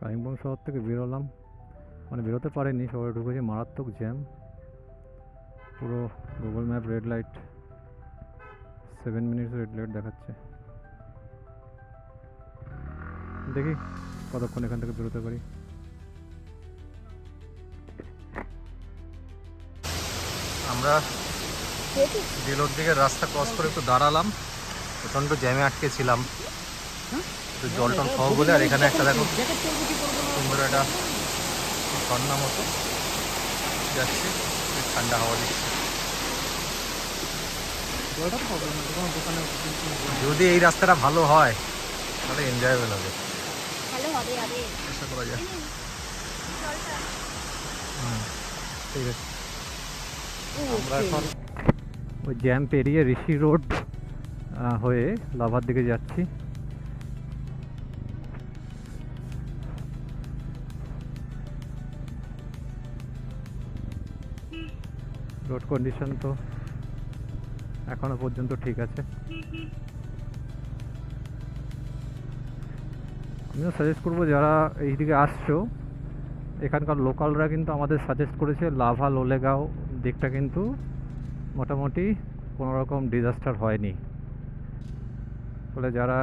কালিম্পং শহর থেকে বেরোলাম। মানে বেরোতে পারিনি, শহরে ঢুকেছি, মারাত্মক জ্যাম। পুরো Google map red light seven minutes red light দেখাচ্ছে। দেখি কতক্ষণ এখান থেকে বেরোতে পারি। আমরা দিলোর দিকে রাস্তা ক্রস করে একটু দাঁড়ালাম। প্রচণ্ড জ্যামে আটকে ছিলাম। একটু জল টল খাব বলে আর এখানে একটা দেখো সুন্দর একটা ঝর্ণা মতো যাচ্ছে ঠান্ডা হাওয়া দিচ্ছে। যদি এই রাস্তাটা ভালো হয় তাহলে এনজয়েবল হবে। করা যায় ঠিক আছে। আমরা এখন ওই জ্যাম পেরিয়ে ঋষি রোড হয়ে লাভার দিকে যাচ্ছি। কন্ডিশন তো এখনও পর্যন্ত ঠিক আছে। আমিও সাজেস্ট করব যারা এই দিকে আসছো, এখানকার লোকালরা কিন্তু আমাদের সাজেস্ট করেছে লাভা, লোলেগাঁও দিকটা কিন্তু মোটামুটি কোনো রকম ডিজাস্টার হয়নি। ফলে যারা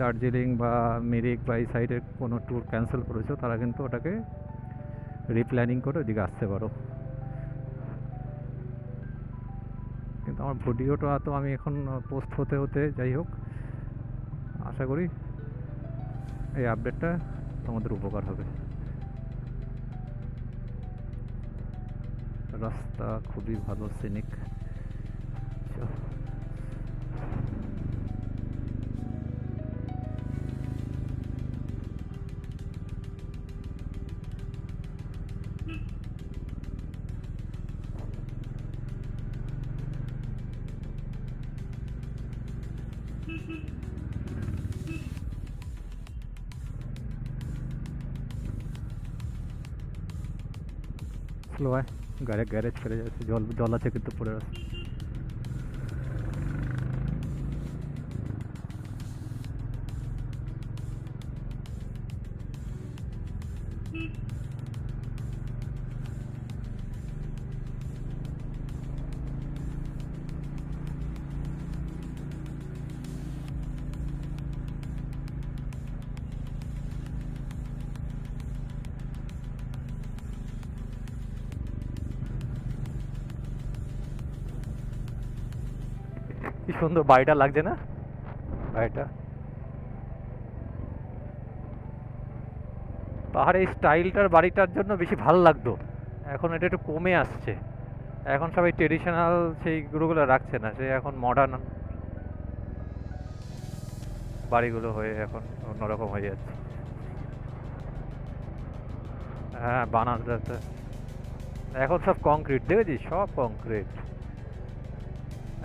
দার্জিলিং বা মিরিক বা এই সাইডে কোনো ট্যুর ক্যান্সেল করেছ, তারা কিন্তু ওটাকে রিপ্ল্যানিং করে ওদিকে আসতে পারো। কিন্তু আমার ভিডিওটা তো আমি এখন পোস্ট হতে হতে যাই হোক, আশা করি এই আপডেটটা তোমাদের উপকার হবে। রাস্তা খুবই ভালো সিনিক গাড়ি গ্যারেজ ফেলে যাচ্ছে জল জল আছে কিন্তু পড়ে রাস্তা সুন্দর বাড়িটা লাগছে না? বাড়িটা? পাহাড়ে স্টাইলটার বাড়িটার জন্য বেশি ভালো লাগতো। এখন এটা একটু কমে আসছে। এখন সবাই ট্রেডিশনাল সেইগুলোগুলো রাখছে না। সে এখন মডার্ন বাড়িগুলো হয়ে এখন অন্যরকম হয়ে যাচ্ছে। হ্যাঁ বানাতে এখন সব কংক্রিট দেখেছিস? সব কংক্রিট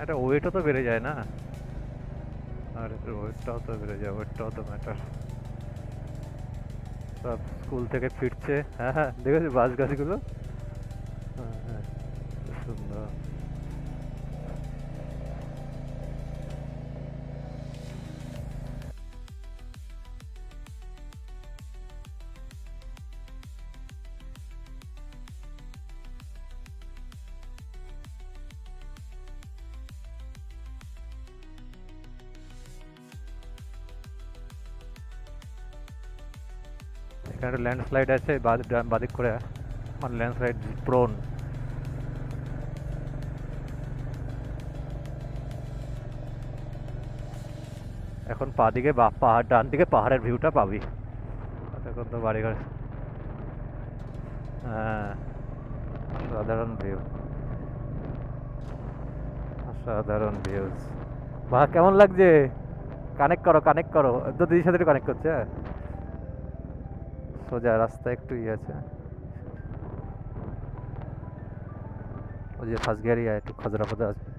একটা ওয়েটও তো বেড়ে যায় না? আর ওয়েটটাও তো বেড়ে যায় ওয়েটটাও তো ম্যাটার সব স্কুল থেকে ফিরছে। হ্যাঁ হ্যাঁ দেখেছি বাস গাড়িগুলো ল্যান্ডস্লাইড আছে বাদিক করে মানে ল্যান্ডস্লাইড প্রোন এখন পা দিকে বা, পাহাড়, ডান দিকে পাহাড়ের ভিউটা পাবি। এখন তো বাড়িঘর। হ্যাঁ সাধারণ ভিউ সাধারণ ভিউজ বা কেমন লাগছে? কানেক্ট করো কানেক্ট করো। তো দিদির সাথে কানেক্ট করছে হ্যাঁ? সোজা রাস্তা একটু ইয়ে আছে। ওই যে ফার্স্ট গিয়ারই একটু খজরা ফজরা আছে।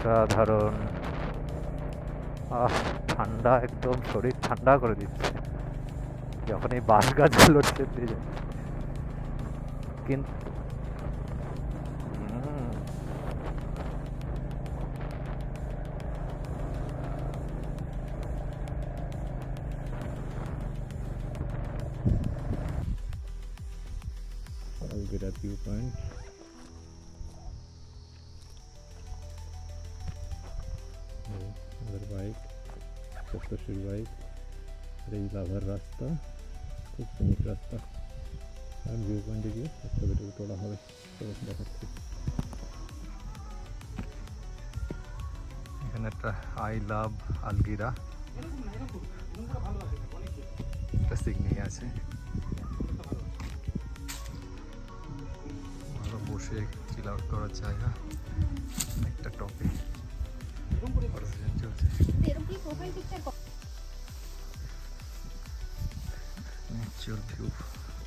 অসাধারণ। আহ ঠান্ডা একদম শরীর ঠান্ডা করে দিচ্ছে। যখন এই বাঁশ গাছগুলো কিন্তু লাভ, আলগিরা। একটা সিগনি আছে। ভালো বসে চিল আউট করার জায়গা। একটা টপে। ন্যাচারাল ভিউ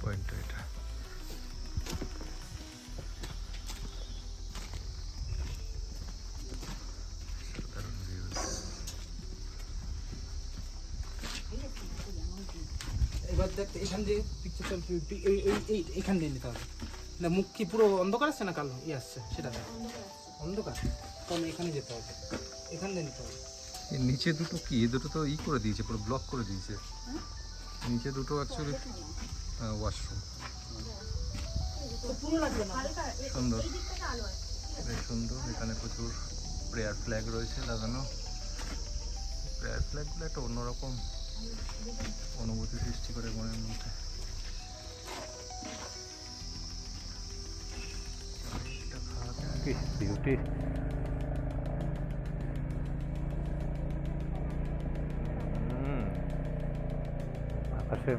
পয়েন্ট এটা। এখান পিকচার চলছে। এই এই এই এখান দিয়ে নিতে হবে। না মুখ কি পুরো অন্ধকার আসছে না কালো? ই আসছে সেটা দেখ। অন্ধকার? তাহলে এখানে যেতে হবে। এখান দিয়ে নিতে হবে। নিচে দুটো কি? এ দুটো তো ই করে দিয়েছে পুরো ব্লক করে দিয়েছে। নিচে দুটো অ্যাকচুয়ালি ওয়াশরুম সুন্দর। বেশ সুন্দর। এখানে প্রচুর প্রেয়ার ফ্ল্যাগ রয়েছে লাগানো। প্রেয়ার ফ্ল্যাগগুলো একটা অন্যরকম। অনুভূতি সৃষ্টি করে মনের মধ্যে। আকাশের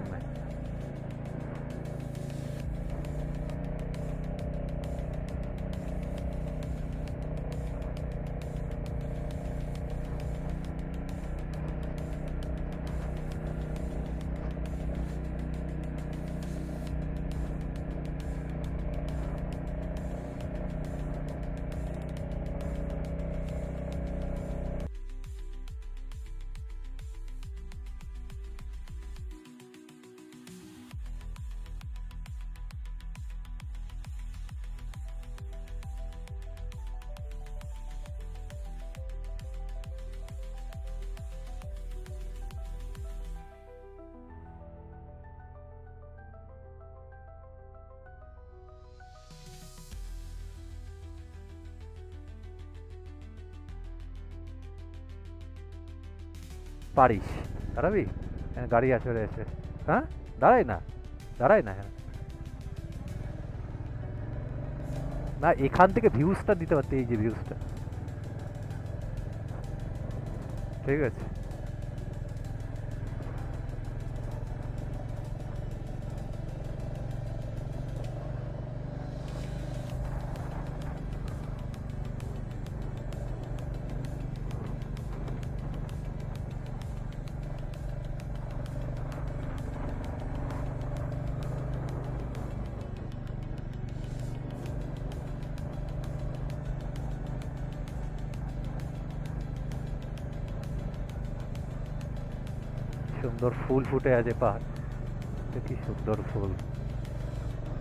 পারিস। দাঁড়াবি? হ্যাঁ গাড়ি আছে এসে। হ্যাঁ? দাঁড়াই না। দাঁড়াই না হ্যাঁ না, এখান থেকে ভিউজটা দিতে পারতে, এই যে ভিউজটা ঠিক আছে। সুন্দর ফুল ফুটে আছে পাহাড়। কি সুন্দর ফুল।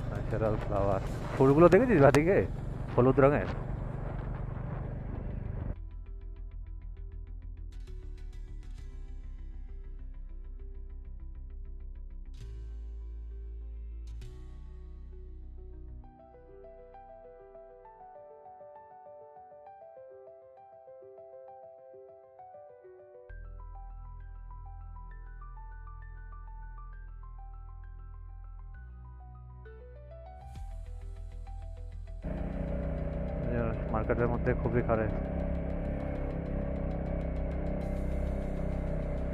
ন্যাচারাল ফ্লাওয়ার ফুলগুলো দেখেছিস বাদিকে? হলুদ রঙের? মার্কেটের মধ্যে খুবই খারে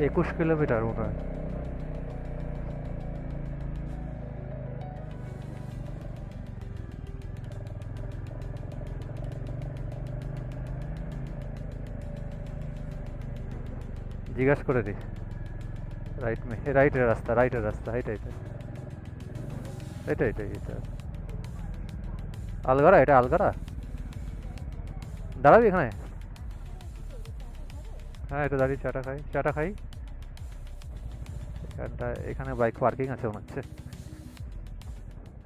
একুশ কিলোমিটার মনে হয়। জিজ্ঞাসা করে দিস। রাইট মে রাইটের রাস্তা রাইটের রাস্তা এইটা এইটা এটা এটা এটা আলগারা এটা আলগারা? দাঁড়াবি এখানে হ্যাঁ একটু দাঁড়িয়ে চাটা খাই চাটা খাই এখানটা এখানে বাইক পার্কিং আছে মনে হচ্ছে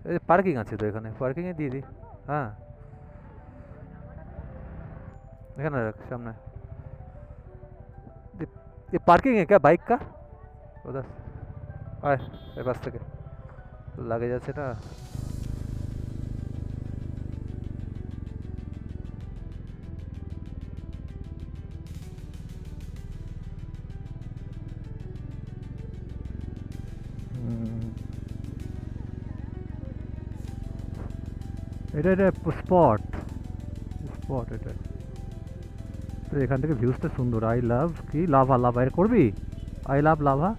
এই পার্কিং আছে তো এখানে পার্কিংয়ে দিয়ে দিই হ্যাঁ এখানে রাখ सामने ये, ये पार्किंग है क्या बाइक का उधर आए मेरे पास থেকে লাগে যাচ্ছে না এটা এটা স্পট স্পট এটা। তো এখান থেকে ভিউজটা সুন্দর। আই লাভ কি? লাভা লাভা। এর করবি? I love lava?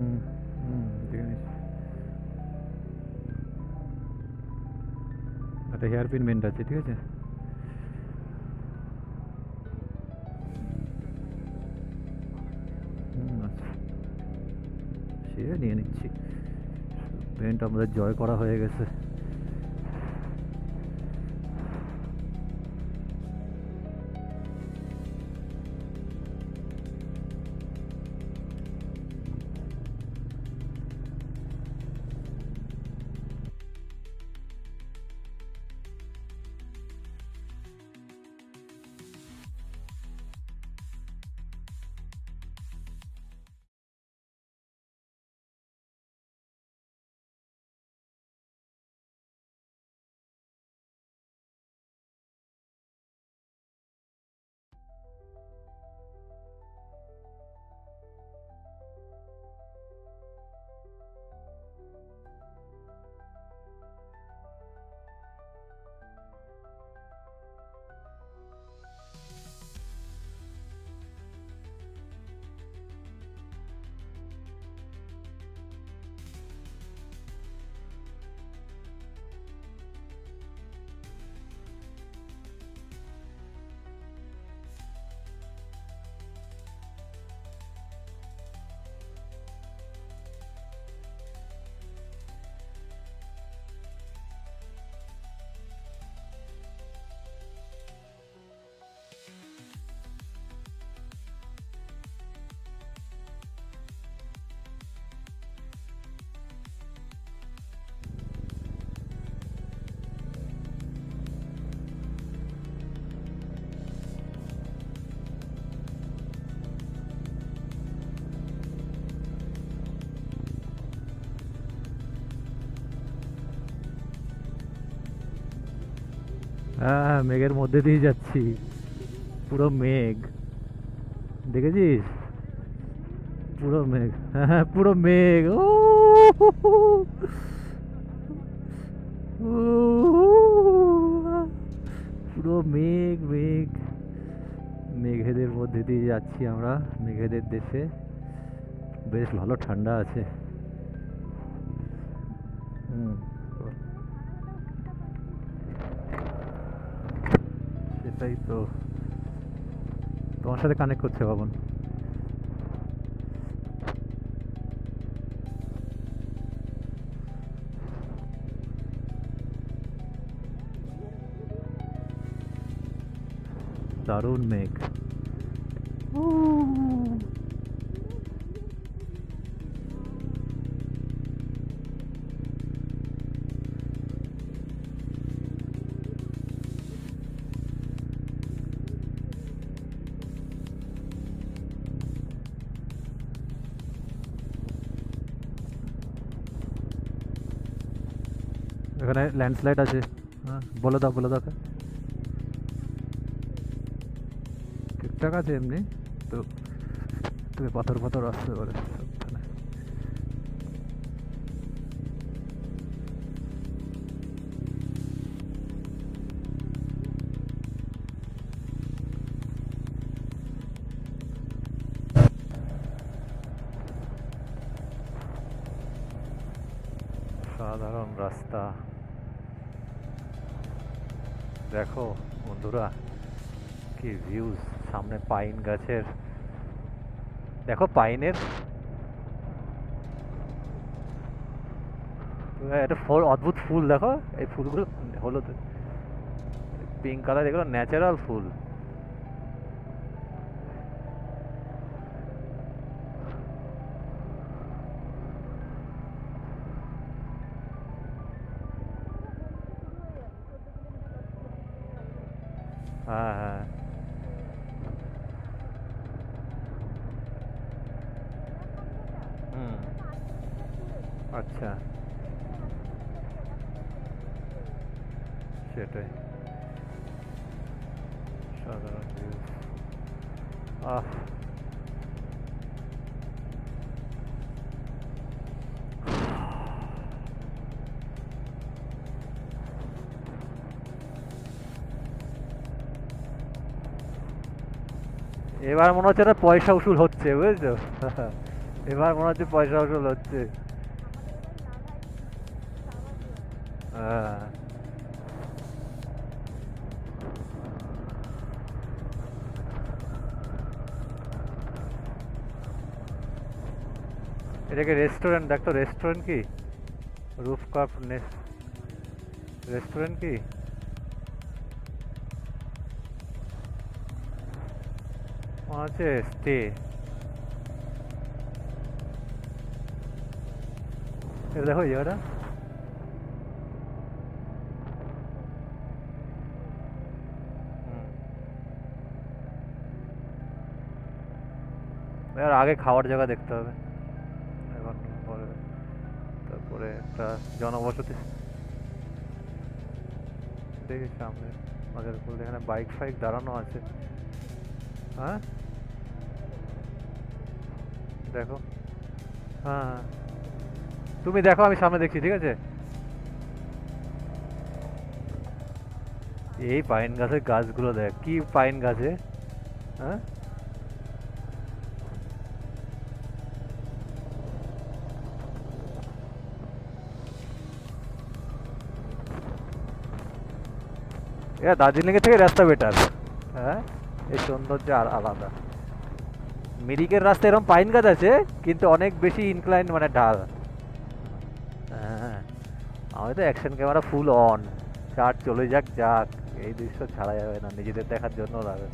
হুম হুম দেখে নিচ্ছি একটা হেয়ার পিন বেন্ড আছে, ঠিক আছে? আচ্ছা। সে নিয়ে নিচ্ছি। পেন্ট আমাদের জয় করা হয়ে গেছে। হ্যাঁ মেঘের মধ্যে দিয়ে যাচ্ছি। পুরো মেঘ। দেখেছিস? পুরো মেঘ। হ্যাঁ হ্যাঁ পুরো মেঘ। ও, পুরো মেঘ মেঘ। মেঘেদের মধ্যে দিয়ে যাচ্ছি আমরা, মেঘেদের দেশে। বেশ ভালো ঠান্ডা আছে। হুম। সেটাই তো। তোমার সাথে কানেক্ট করছে বাবন। দারুণ মেঘ। এখানে ল্যান্ডস্লাইড আছে। হ্যাঁ। বলে দাও বলে দাও। ঠিকঠাক আছে এমনি। তো তুমি পাথর পাথর আসতে পারে সাধারণ রাস্তা। দেখো বন্ধুরা, কি ভিউজ সামনে পাইন গাছের। দেখো পাইনের একটা ফুল, অদ্ভুত ফুল, দেখো। এই ফুলগুলো হলুদ পিঙ্ক কালার এগুলো ন্যাচারাল ফুল। এবার মনে হচ্ছে না পয়সা উসুল হচ্ছে, বুঝছ? এবার মনে হচ্ছে পয়সা উসুল হচ্ছে। হ্যাঁ। এটাকে রেস্টুরেন্ট দেখ রেস্টুরেন্ট কি? রুফ কাপ রেস্টুরেন্ট কি? মনে হচ্ছে স্টে দেখো জায়গাটা। এবার আগে খাওয়ার জায়গা দেখতে হবে। এখন পরে তারপরে একটা জনবসতি। দেখি সামনে। মাঝের পুল এখানে বাইক ফাইক দাঁড়ানো আছে। হ্যাঁ? দেখো। হ্যাঁ। তুমি দেখো, আমি সামনে দেখছি, ঠিক আছে? এই পাইন গাছের গাছগুলো দেখ, কি পাইন গাছে হ্যাঁ? দার্জিলিং এর থেকে রাস্তা বেটার হ্যাঁ? এই সৌন্দর্য আর আলাদা। মিরিকের রাস্তা এরকম পাইন গাছ আছে, কিন্তু অনেক বেশি ইনক্লাইন মানে ঢাল। হ্যাঁ আমি তো অ্যাকশন ক্যামেরা ফুল অন চার চলে যাক যাক, এই দৃশ্য ছাড়া যাবে না, নিজেদের দেখার জন্য লাগে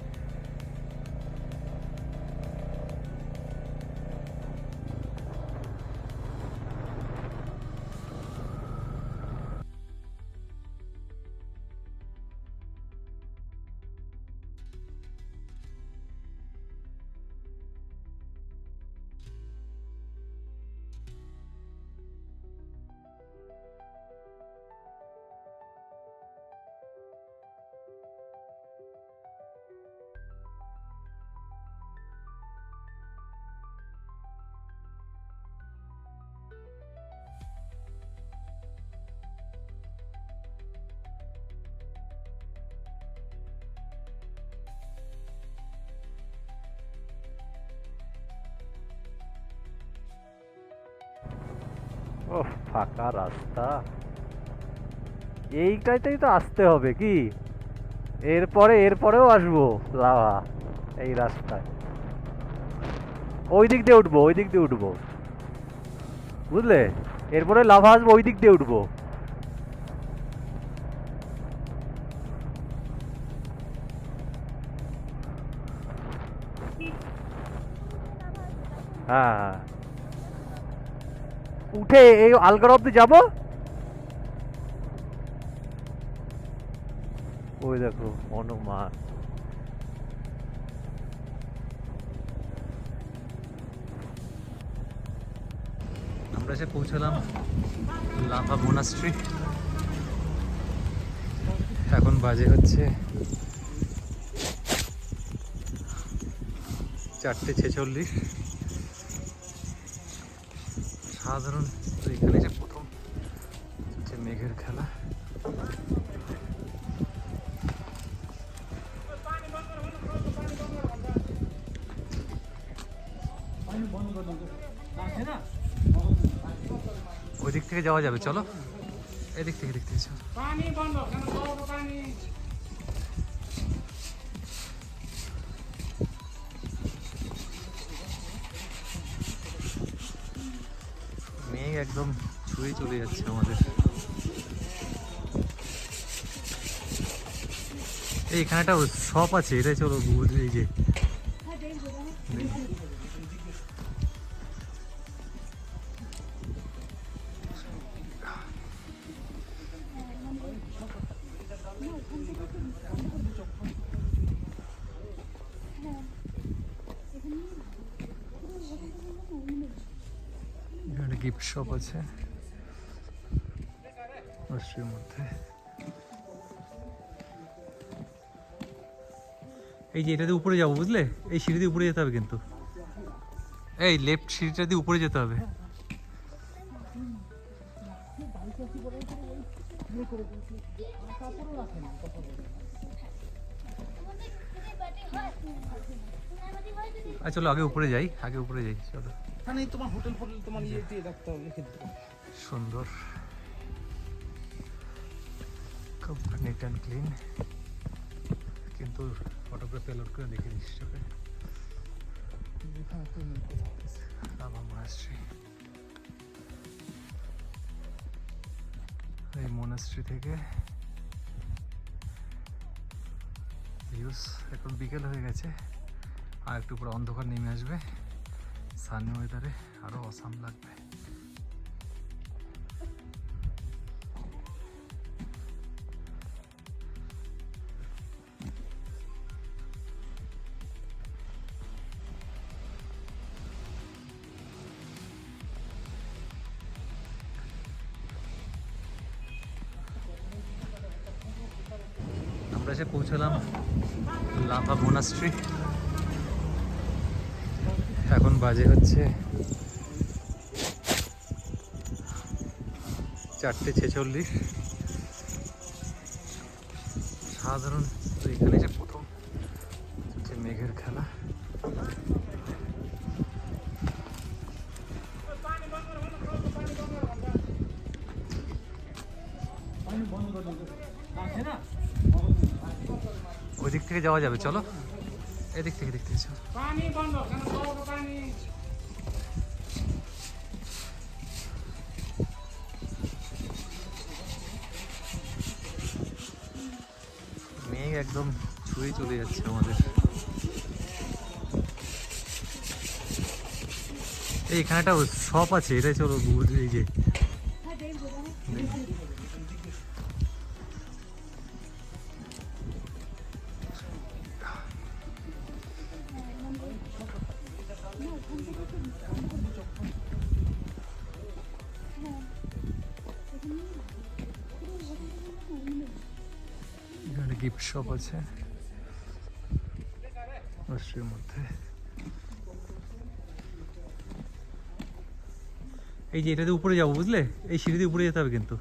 ও ফাঁকা রাস্তা। এইটাইতেই তো আসতে হবে কি? এরপরে, এরপরেও আসব। লাভা, এই রাস্তায়। ওই দিক দিয়ে উঠবো ওই দিক দিয়ে উঠবো। বুঝলে? এরপরে লাভা আসব ওই দিক দিয়ে উঠবো। হ্যাঁ হ্যাঁ। উঠে এই আলগার অব্দি যাব? ওই দেখো হনুমান। আমরা এসে পৌঁছালাম লাভা মোনাস্ট্রি বাজে হচ্ছে চারটে ছেচল্লিশ। সাধারণ তো এখানে যে প্রথম হচ্ছে মেঘের খেলা। ওই দিক থেকে যাওয়া যাবে, চলো। এদিক থেকে থেকে, চলো। চলে যাচ্ছে আমাদের। এই এখানে একটা শপ আছে এটা চলো এই যে। গিফট শপ আছে। অস্ট্রির মধ্যে। এই যে এটা দিয়ে উপরে যাব বুঝলে? এই সিঁড়ি দিয়ে উপরে যেতে হবে কিন্তু। এই লেফট সিঁড়িটা দিয়ে উপরে যেতে হবে। আচ্ছা চলো আগে উপরে যাই আগে উপরে যাই চলো। তোমার হোটেল ফোটেল তোমার ইয়ে দিয়ে রাখতে হবে। সুন্দর। খুব নিট অ্যান্ড ক্লিন কিন্তু ফটোগ্রাফি অ্যালোড করে দেখে দিচ্ছি চোখে এই মনাস্ট্রি থেকে ভিউস এখন বিকেল হয়ে গেছে। আর একটু পরে অন্ধকার নেমে আসবে। সানি ওয়েদারে আরও অসাম লাগবে। পৌঁছলাম লাভা মোনাস্ট্রি এখন বাজে হচ্ছে চারটে ছেচল্লিশ। সাধারণ এখানে যে প্রথম হচ্ছে মেঘের খেলা। যাওয়া যাবে চলো। এদিক থেকে এদিক থেকে চলো। পানি বন্ধ কেন বড় পানি? মেঘ একদম ছুঁয়ে চলে যাচ্ছে আমাদের। এই এখানে একটা শপ আছে এটাই চলো গুগল এই যে শপ আছে। অস্ট্রির মধ্যে। এই যে এটা দিয়ে উপরে যাব, বুঝলে? এই সিঁড়ি দিয়ে উপরে যেতে হবে কিন্তু।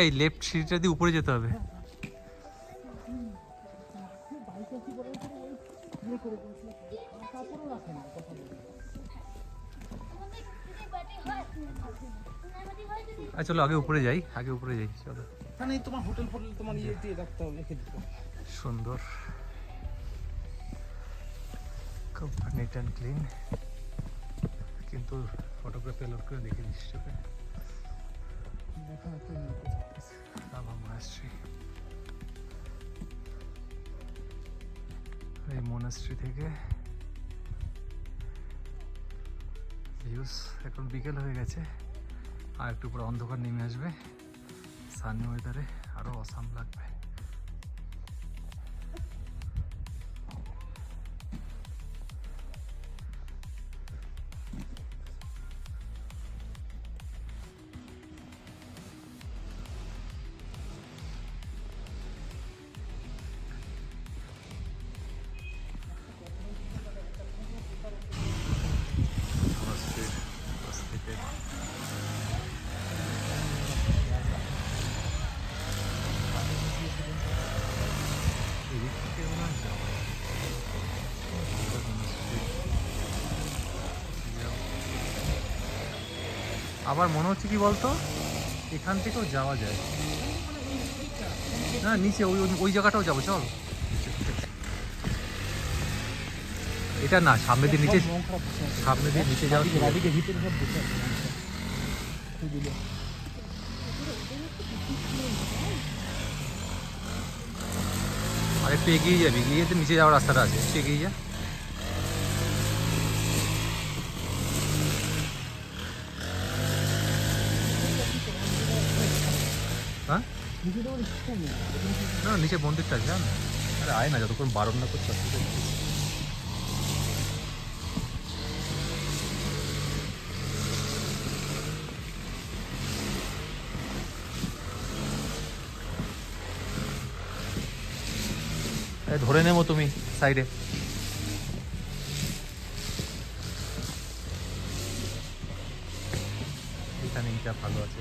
এই লেফট সিঁড়িটা দিয়ে উপরে যেতে হবে। আচ্ছা চলো আগে উপরে যাই, আগে উপরে যাই, চলো। এখানে তোমার হোটেল ফোটেল তোমার ইয়ে দিয়ে রাখতে হবে লিখে দিতে সুন্দর। খুব নিট অ্যান্ড ক্লিন কিন্তু ফটোগ্রাফি অ্যালোড করে দেখে দিচ্ছি চোখে নেই মনাস্ট্রি এই মনাস্ট্রি থেকে। ভিউস এখন বিকেল হয়ে গেছে। আর একটু পরে অন্ধকার নেমে আসবে। সানি ওয়েদারে আরও অসাম লাগবে। আবার মনে হচ্ছে কি বলতো এখান থেকেও যাওয়া যায় না, নিচে, ওই, ওই- জায়গাটাও যাব, চল এটা না, সামনে দিয়ে নিচে মন। সামনে দিয়ে নিচে যাওয়া। আর একটু এগিয়ে যাবি যেতে নিচে যাওয়ার রাস্তাটা আছে, একটু এগিয়ে যা হ্যাঁ নিচে তো আমার ইচ্ছা নেই। না, নিচে মন্দিরটা আছে জান। আরে আয় না, যতক্ষণ বারণ না করছে ধরে নেব তুমি সাইডে। এটা ভালো আছে।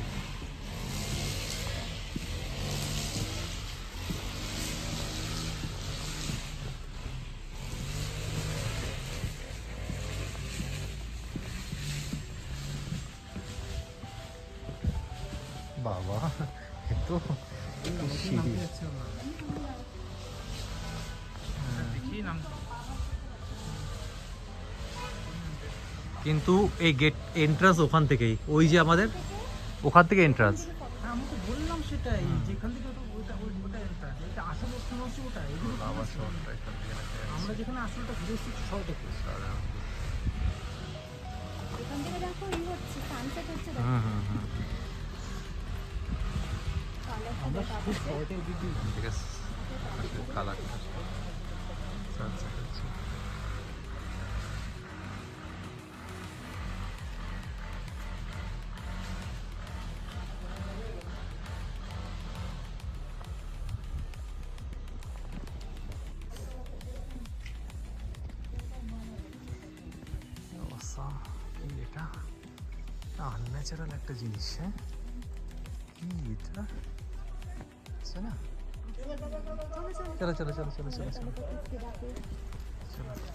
কিন্তু এই গেট এন্ট্রান্স ওখান থেকেই ওই যে আমাদের ওখান থেকে এন্ট্রান্স হ্যাঁ, আমি তো বললাম সেটাই যেখান থেকে ওটা ওটা ওই- এটা আসল স্থান হচ্ছে ওটা এগুলো তো না। আমরা যেখানে আসলটা ঘুরে এসেছি সবটা এখান থেকে দেখো ই হচ্ছে সানসেট হচ্ছে হুম হুম হুম। আমরা খুব শর্টে দিদি ঠিক আছে। কালার আচ্ছা আচ্ছা জিনিস হ্যাঁ কি এটা শোনা চলো চলো চলো চলো চলো চলো চলো